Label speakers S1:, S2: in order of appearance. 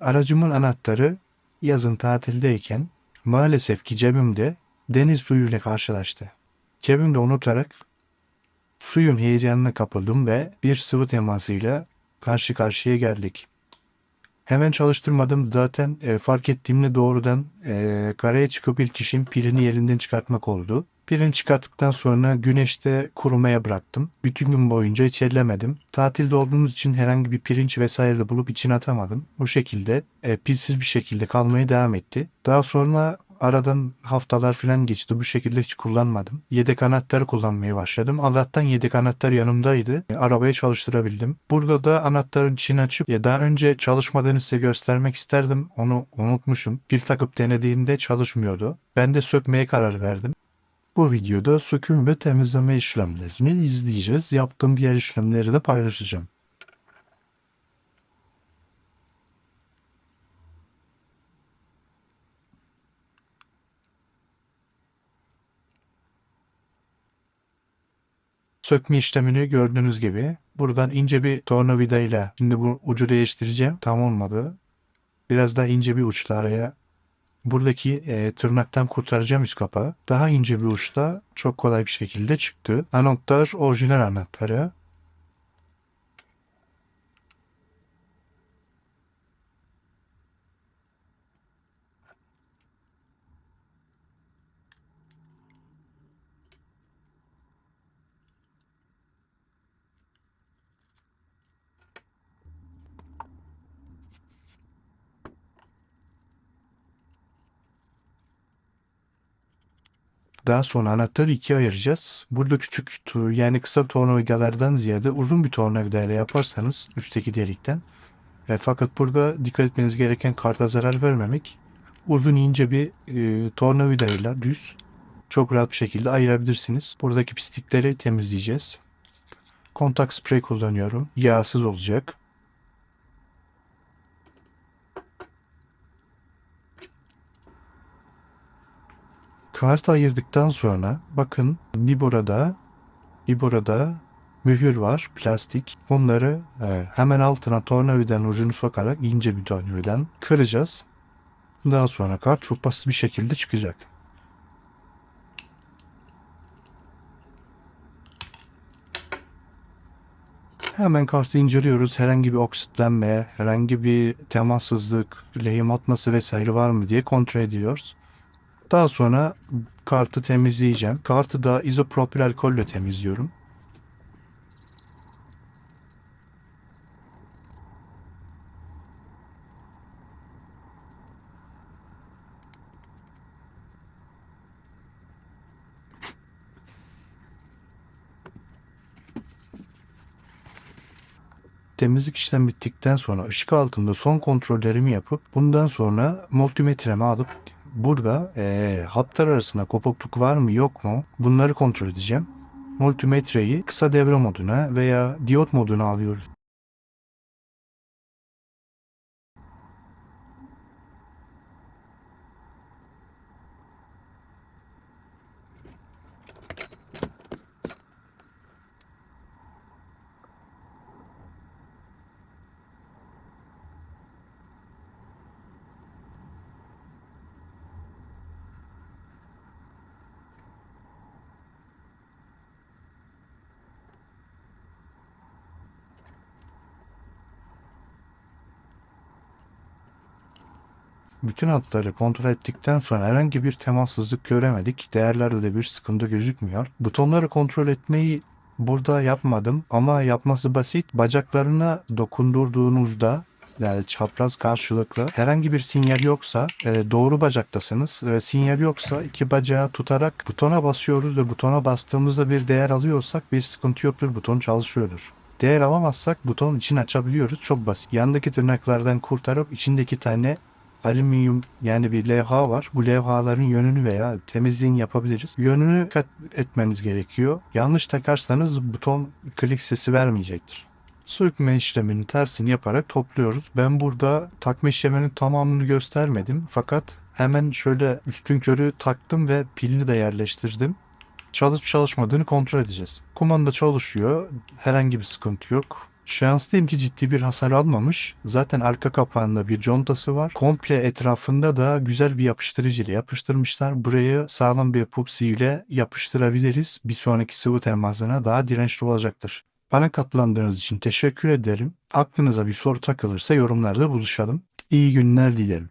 S1: Aracımın anahtarı yazın tatildeyken maalesef ki cebimde deniz suyuyla karşılaştı. Cebimde unutarak suyun heyecanına kapıldım ve bir sıvı temasıyla karşı karşıya geldik. Hemen çalıştırmadım zaten e, fark ettiğimde doğrudan e, karaya çıkıp ilk işim pilini yerinden çıkartmak oldu. Pilini çıkarttıktan sonra güneşte kurumaya bıraktım. Bütün gün boyunca hiç ellemedim. Tatilde olduğumuz için herhangi bir pirinç vesaire de bulup içine atamadım. Bu şekilde e, pilsiz bir şekilde kalmaya devam etti. Daha sonra aradan haftalar falan geçti. Bu şekilde hiç kullanmadım. Yedek anahtarı kullanmaya başladım. Allah'tan yedek anahtar yanımdaydı. E, arabayı çalıştırabildim. Burada da anahtarın içini açıp ya daha önce çalışmadığını size göstermek isterdim. Onu unutmuşum. Pil takıp denediğimde çalışmıyordu. Ben de sökmeye karar verdim. Bu videoda söküm ve temizleme işlemlerini izleyeceğiz. Yaptığım diğer işlemleri de paylaşacağım. Sökme işlemini gördüğünüz gibi buradan ince bir tornavida ile şimdi bu ucu değiştireceğim. Tam olmadı. Biraz daha ince bir uçla araya buradaki e, tırnaktan kurtaracağım üst kapağı. Daha ince bir uçta çok kolay bir şekilde çıktı. Anahtar orijinal anahtarı. Daha sonra anahtarı ikiye ayıracağız. Burada küçük yani kısa tornavidalardan ziyade uzun bir tornavidayla yaparsanız üstteki delikten. E, fakat burada dikkat etmeniz gereken karta zarar vermemek. Uzun ince bir e, tornavidayla düz çok rahat bir şekilde ayırabilirsiniz. Buradaki pislikleri temizleyeceğiz. Kontak sprey kullanıyorum. Yağsız olacak. Kartı ayırdıktan sonra bakın bir burada mühür var plastik. Bunları e, hemen altına tornavidanın ucunu sokarak ince bir tornavidan kıracağız. Daha sonra kart çok basit bir şekilde çıkacak. Hemen kartı inceliyoruz. Herhangi bir oksitlenme, herhangi bir temassızlık, lehim atması vesaire var mı diye kontrol ediyoruz. Daha sonra kartı temizleyeceğim. Kartı da izopropil alkolle temizliyorum. Temizlik işlemi bittikten sonra ışık altında son kontrollerimi yapıp bundan sonra multimetremi alıp burada eee hatlar arasında kopukluk var mı yok mu bunları kontrol edeceğim. Multimetreyi kısa devre moduna veya diyot moduna alıyoruz. Bütün hatları kontrol ettikten sonra herhangi bir temassızlık göremedik. Değerlerde de bir sıkıntı gözükmüyor. Butonları kontrol etmeyi burada yapmadım ama yapması basit. Bacaklarına dokundurduğunuzda yani çapraz karşılıklı herhangi bir sinyal yoksa e, doğru bacaktasınız ve sinyal yoksa iki bacağı tutarak butona basıyoruz ve butona bastığımızda bir değer alıyorsak bir sıkıntı yoktur buton çalışıyordur. Değer alamazsak buton içini açabiliyoruz. Çok basit. Yandaki tırnaklardan kurtarıp içindeki tane alüminyum yani bir levha var. Bu levhaların yönünü veya temizliğini yapabiliriz. Yönünü dikkat etmeniz gerekiyor. Yanlış takarsanız buton klik sesi vermeyecektir. Sökme işleminin tersini yaparak topluyoruz. Ben burada takma işleminin tamamını göstermedim. Fakat hemen şöyle üstün körü taktım ve pilini de yerleştirdim. Çalışıp çalışmadığını kontrol edeceğiz. Kumanda çalışıyor. Herhangi bir sıkıntı yok. Şanslıyım ki ciddi bir hasar almamış. Zaten arka kapağında bir contası var. Komple etrafında da güzel bir yapıştırıcı ile yapıştırmışlar. Burayı sağlam bir epoksi ile yapıştırabiliriz. Bir sonraki sıvı temasına daha dirençli olacaktır. Bana katılandığınız için teşekkür ederim. Aklınıza bir soru takılırsa yorumlarda buluşalım. İyi günler dilerim.